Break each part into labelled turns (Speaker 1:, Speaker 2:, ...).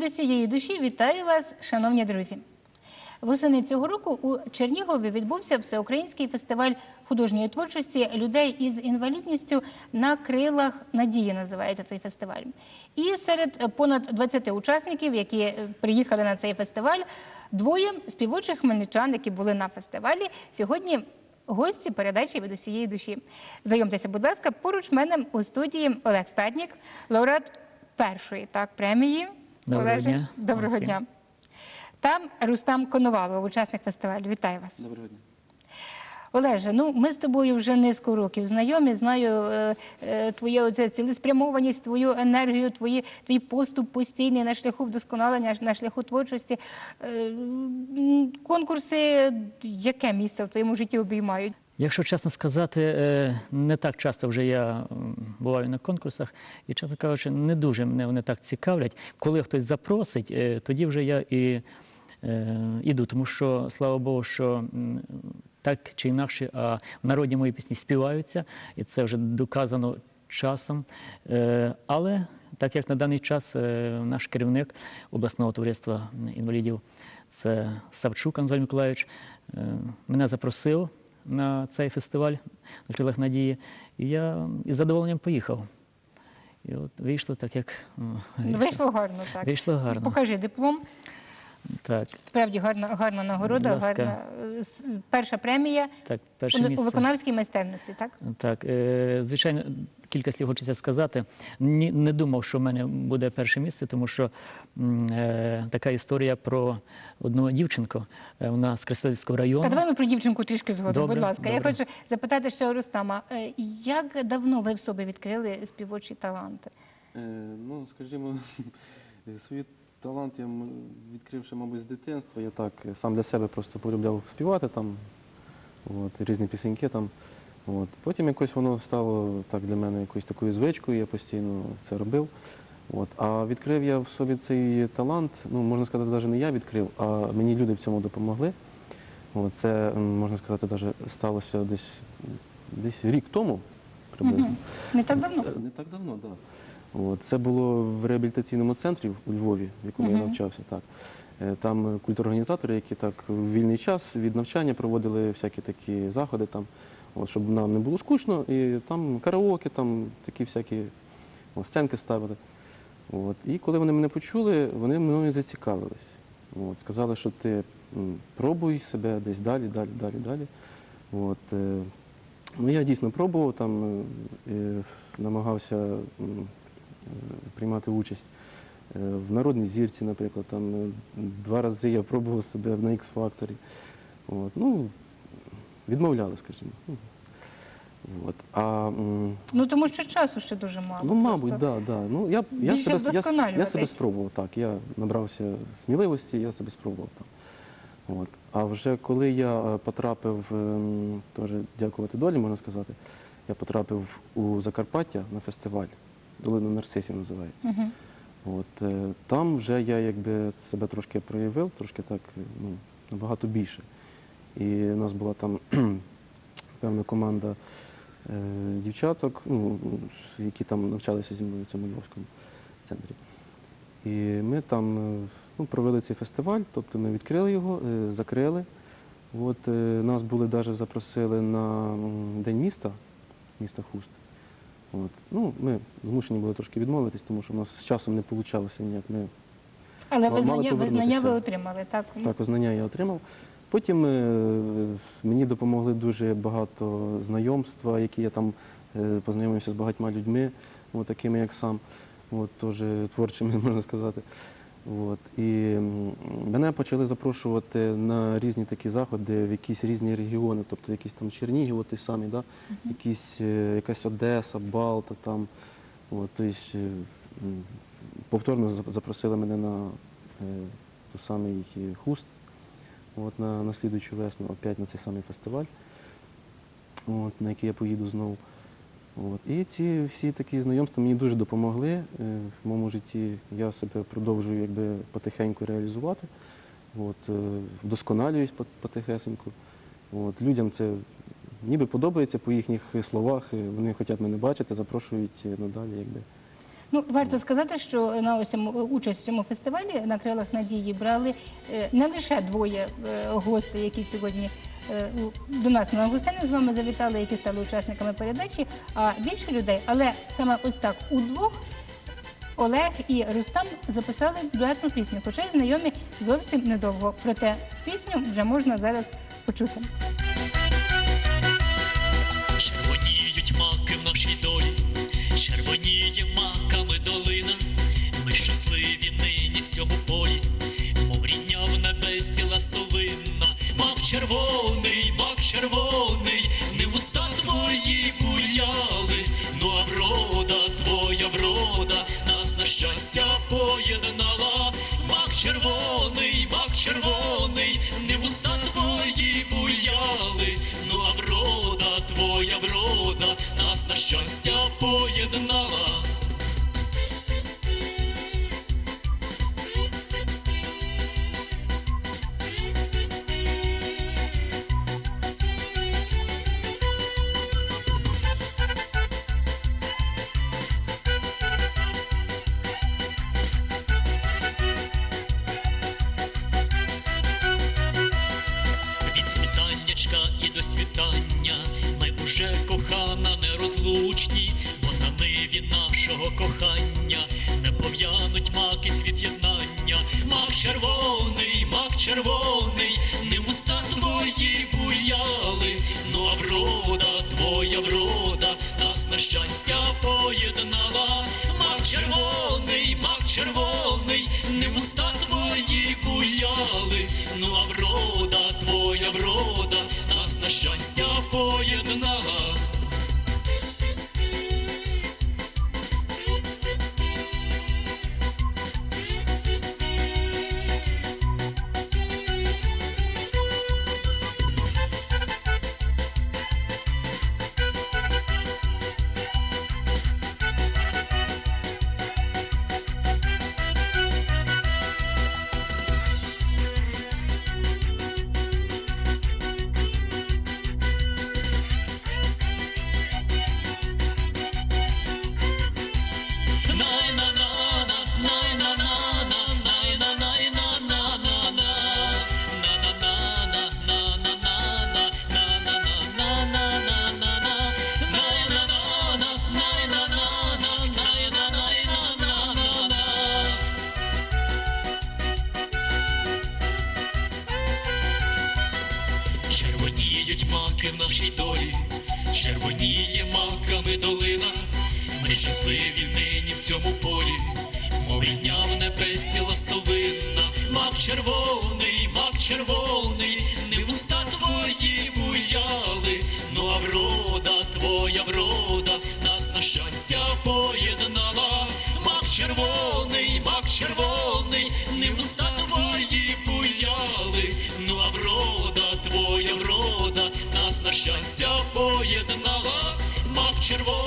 Speaker 1: Від усієї душі вітаю вас, шановні друзі. Восени цього року у Чернігові відбувся всеукраїнський фестиваль художньої творчості людей із інвалідністю на крилах надії. Називається цей фестиваль. І серед понад 20 учасників, які е, приїхали на цей фестиваль, двоє співочих хмельничан, які були на фестивалі, сьогодні гості передачі від усієї душі. Знайомтеся, будь ласка, поруч мене у студії Олег Статнік, лауреат першої так премії.
Speaker 2: Доброго
Speaker 1: Олеже,
Speaker 2: дня
Speaker 1: Доброго
Speaker 2: всім.
Speaker 1: дня. Там Рустам Коновалов, учасник фестивалю. Вітаю вас.
Speaker 3: Доброго дня.
Speaker 1: Олеже, ну ми з тобою вже низку років знайомі. Знаю е, е, твоє оце цілеспрямованість, твою енергію, твої, твій поступ постійний на шляху вдосконалення, на шляху творчості. Е, конкурси, яке місце в твоєму житті обіймають?
Speaker 2: Якщо чесно сказати, е, не так часто вже я буваю на конкурсах, і, чесно кажучи, не дуже мене вони так цікавлять. Коли хтось запросить, е, тоді вже я і е, іду, тому що слава Богу, що так чи інакше, а в народні мої пісні співаються, і це вже доказано часом. Е, Але так як на даний час е, наш керівник обласного товариства інвалідів, це Савчук Анатолій Миколаївич, е, мене запросив на цей фестиваль на крилах надії, і я із задоволенням поїхав. І от вийшло так, як вийшло.
Speaker 1: Вийшло гарно, так.
Speaker 2: Вийшло гарно.
Speaker 1: Покажи диплом.
Speaker 2: Так,
Speaker 1: Справді гарна, гарна нагорода,
Speaker 2: Будь ласка.
Speaker 1: гарна е, перша премія
Speaker 2: так,
Speaker 1: у,
Speaker 2: перше
Speaker 1: у
Speaker 2: місце.
Speaker 1: виконавській майстерності, так?
Speaker 2: Так, е, звичайно, кілька слів хочеться сказати. Ні, не думав, що в мене буде перше місце, тому що м, е, така історія про одну дівчинку. Е, Вона з Красилівського району.
Speaker 1: А давай ми про дівчинку трішки згодом,
Speaker 2: Добре,
Speaker 1: будь ласка. Я
Speaker 2: добре.
Speaker 1: хочу запитати ще у Рустама, е, як давно ви в собі відкрили співочі таланти?
Speaker 3: Е, ну, скажімо, свій талант я м- відкрив ще, мабуть, з дитинства. Я так е, сам для себе просто полюбляв співати там, от, різні пісеньки там. От. Потім якось воно стало так для мене якоюсь такою звичкою, я постійно це робив. От. А відкрив я в собі цей талант, ну, можна сказати, навіть не я відкрив, а мені люди в цьому допомогли. От. Це, можна сказати, навіть сталося десь, десь рік тому приблизно.
Speaker 1: Не так давно?
Speaker 3: Е, Не так давно, так. Да. От, це було в реабілітаційному центрі у Львові, в якому я
Speaker 1: Мгм.
Speaker 3: навчався. Так. Е, Там культурорганізатори, які так в вільний час від навчання проводили всякі такі заходи, там, от, щоб нам не було скучно, і там караоке, там такі всякі сценки ставили. От. І коли вони мене почули, вони мною зацікавились. От, сказали, що ти м, пробуй себе десь далі, далі, далі, далі. От, е, ну, я дійсно пробував, там, е, намагався м, приймати участь е, в народній зірці, наприклад. Там, е, два рази я пробував себе на X-Factor. Ну, відмовляли, скажімо. Ну, От. А,
Speaker 1: Ну тому що часу ще дуже мало.
Speaker 3: Ну, мабуть, так. Да, да. Ну, я, я, себе, я, я себе спробував, так. Я набрався сміливості, я себе спробував там. От. А вже коли я е, потрапив, ем, теж дякувати долі, можна сказати, я потрапив у Закарпаття на фестиваль, Долина Нарцисів називається.
Speaker 1: Мгм.
Speaker 3: От, е, там вже я якби себе трошки проявив, трошки так ну, набагато більше. І у нас була там певна команда е, дівчаток, ну, які там навчалися зі мною в цьому Львовському центрі. І ми там е, ну, провели цей фестиваль, тобто ми відкрили його, е, закрили. От, е, нас були навіть запросили на День міста, міста Хуст. От. Ну, ми змушені були трошки відмовитись, тому що в нас з часом не вийшло ніяк. Ми
Speaker 1: Але визнання, визнання ви отримали, так?
Speaker 3: так визнання я отримав. Потім е, мені допомогли дуже багато знайомства, які я там е, познайомився з багатьма людьми, от, такими як сам, от, теж творчими, можна сказати. От. І мене почали запрошувати на різні такі заходи в якісь різні регіони, тобто якісь там Чернігів, от той самий, да? якісь, е, якась Одеса, Балта, там. От, тобто, повторно запросили мене на е, той самий хуст, от, на, на слідуючу весну, опять на цей самий фестиваль, от, на який я поїду знову. От. І ці всі такі знайомства мені дуже допомогли е, в моєму житті. Я себе продовжую якби, потихеньку реалізувати, от, е, вдосконалююсь потихесеньку. От, людям це ніби подобається по їхніх словах, е, вони хочуть мене бачити, запрошують надалі. Якби.
Speaker 1: Ну, варто сказати, що на участь в цьому фестивалі на крилах надії брали е, не лише двоє е, гостей, які сьогодні е, до нас на гостини з вами завітали, які стали учасниками передачі, а більше людей. Але саме ось так удвох Олег і Рустам записали дуетну пісню, хоча й знайомі зовсім недовго. Проте пісню вже можна зараз почути.
Speaker 2: Червоніють маки в нашій долі, червоніє маками долина. Ми щасливі нині в цьому полі, мов рідня в небесі ластовинна. Мак червоний, мак червоний, не уста твої contar. Щасливі нині в цьому полі, мов рідня в небесі ластовинна. Мак червоний, мак червоний, не уста твої буяли, ну а врода, твоя врода, нас на щастя поєднала. Мак червоний, мак червоний, не уста твої буяли, ну а врода, твоя врода, нас на щастя поєднала. Мак червоний,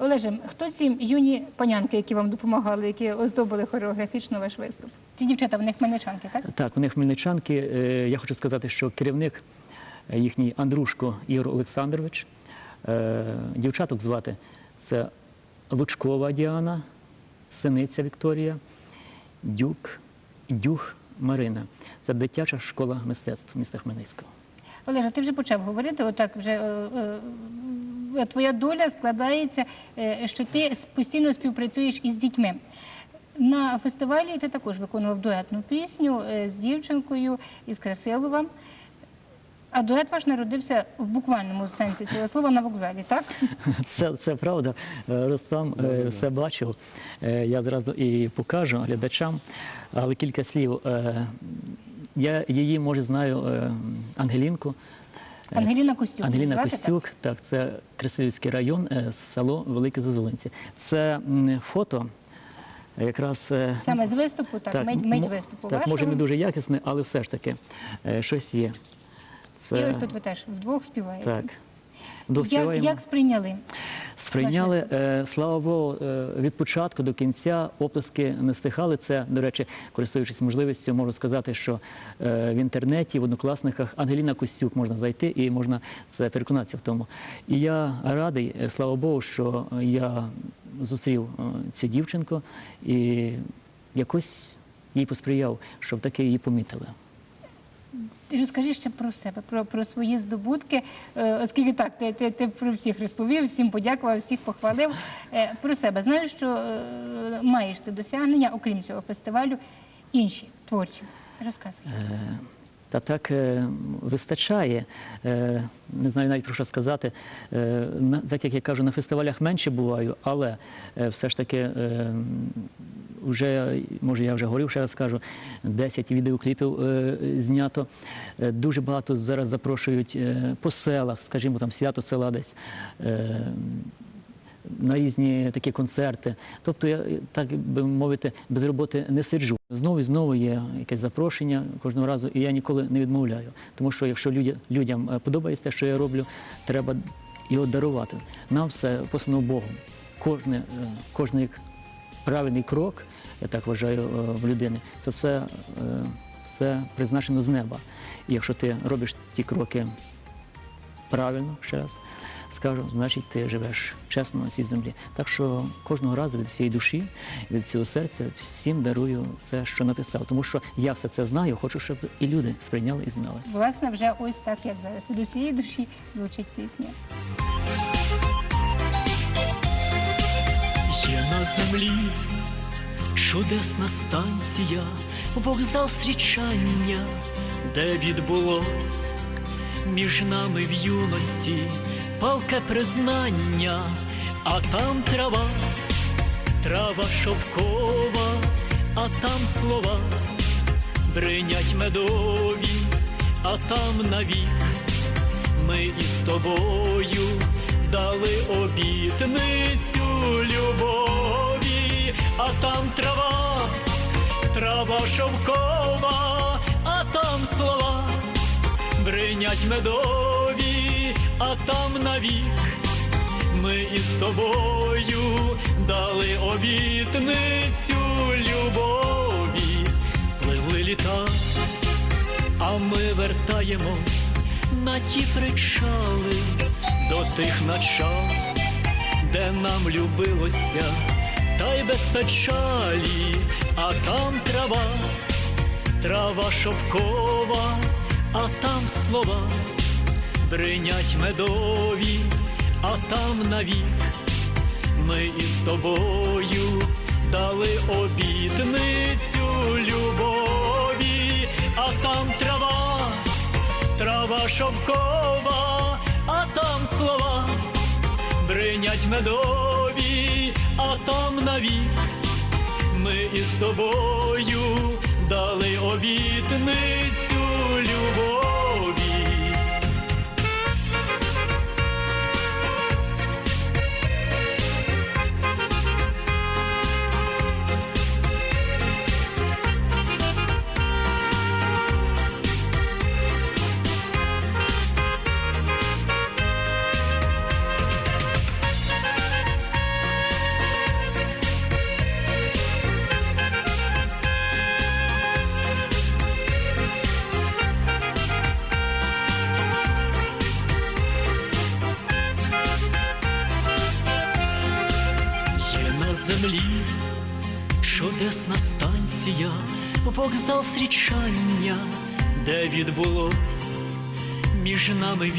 Speaker 1: Олеже, хто ці юні панянки, які вам допомагали, які оздобили хореографічно ваш виступ? Ці дівчата, вони хмельничанки, так?
Speaker 4: Так, вони хмельничанки. Е, Я хочу сказати, що керівник е, їхній Андрушко Ігор Олександрович. Е, Дівчаток звати це Лучкова Діана, Синиця Вікторія, Дюк, Дюх Марина. Це дитяча школа мистецтв міста Хмельницького.
Speaker 1: Олеже, ти вже почав говорити, отак вже твоя доля складається, е, що ти постійно співпрацюєш із дітьми. На фестивалі ти також виконував дуетну пісню е, з дівчинкою із Красилова. А дует ваш народився в буквальному сенсі цього слова на вокзалі, так?
Speaker 4: Це, це правда. Е, Ростам е, все бачив. Е, Я зразу і покажу глядачам. Але кілька слів. Е, Я її, може, знаю е, Ангелінку. Е,
Speaker 1: Ангеліна Костюк.
Speaker 4: Ангеліна
Speaker 1: звати,
Speaker 4: Костюк, так, це Красилівський район, е, село Велике Зозулинці. Це фото якраз е,
Speaker 1: Саме з виступу, так, мить, мить виступу
Speaker 4: Так, може не дуже якісне, але все ж таки щось є.
Speaker 1: І ось тут ви теж вдвох співаєте.
Speaker 4: так.
Speaker 1: Як, як сприйняли?
Speaker 4: Сприйняли, е, слава Богу, е, від початку до кінця оплески не стихали. Це, до речі, користуючись можливістю, можу сказати, що е, в інтернеті, в однокласниках Ангеліна Костюк можна зайти і можна це переконатися в тому. І я радий, е, слава Богу, що я зустрів е, цю дівчинку і якось їй посприяв, щоб таки її помітили.
Speaker 1: Розкажи ще про себе, про, про свої здобутки, е, оскільки так, ти, ти, ти про всіх розповів, всім подякував, всіх похвалив. Е, Про себе. Знаю, що е, маєш ти досягнення, окрім цього фестивалю, інші творчі. Розказуй.
Speaker 4: Та так вистачає. Не знаю навіть про що сказати. Так як я кажу, на фестивалях менше буваю, але все ж таки вже, може я вже говорив, ще раз скажу, 10 відеокліпів е, знято. Е, Дуже багато зараз запрошують е, по селах, скажімо, там свято села десь. на різні такі концерти. Тобто я, так би мовити, без роботи не сиджу. Знову і знову є якесь запрошення кожного разу, і я ніколи не відмовляю. Тому що якщо людя- людям подобається те, що я роблю, треба його дарувати. Нам все послано Богом. Кожне, е, кожний правильний крок, я так вважаю, е, в людини, це все, е, все призначено з неба. І якщо ти робиш ті кроки правильно, ще раз скажу, значить ти живеш чесно на цій землі. Так що кожного разу від всієї душі, від всього серця всім дарую все, що написав. Тому що я все це знаю, хочу, щоб і люди сприйняли і знали.
Speaker 1: Власне, вже ось так, як зараз. Від усієї душі звучить пісня.
Speaker 2: Землі. Чудесна станція, вокзал зустрічання, де відбулось між нами в юності палке признання, а там трава, трава шовкова, а там слова бринять медові, а там навік. Ми із тобою дали обітницю любові, а там трава, трава шовкова, а там слова бринять медові, а там навік ми із тобою дали обітницю любові, спливли літа. А ми вертаємось на ті причали до тих начал, де нам любилося, та й без печалі, а там трава, трава шовкова, а там слова бринять медові, а там навік. Ми із тобою дали обітницю любові, а там трава, трава шовкова, слова бринять медові, а там навік ми із тобою дали обітницю любові. Вокзал зустрічання, де відбулось між нами в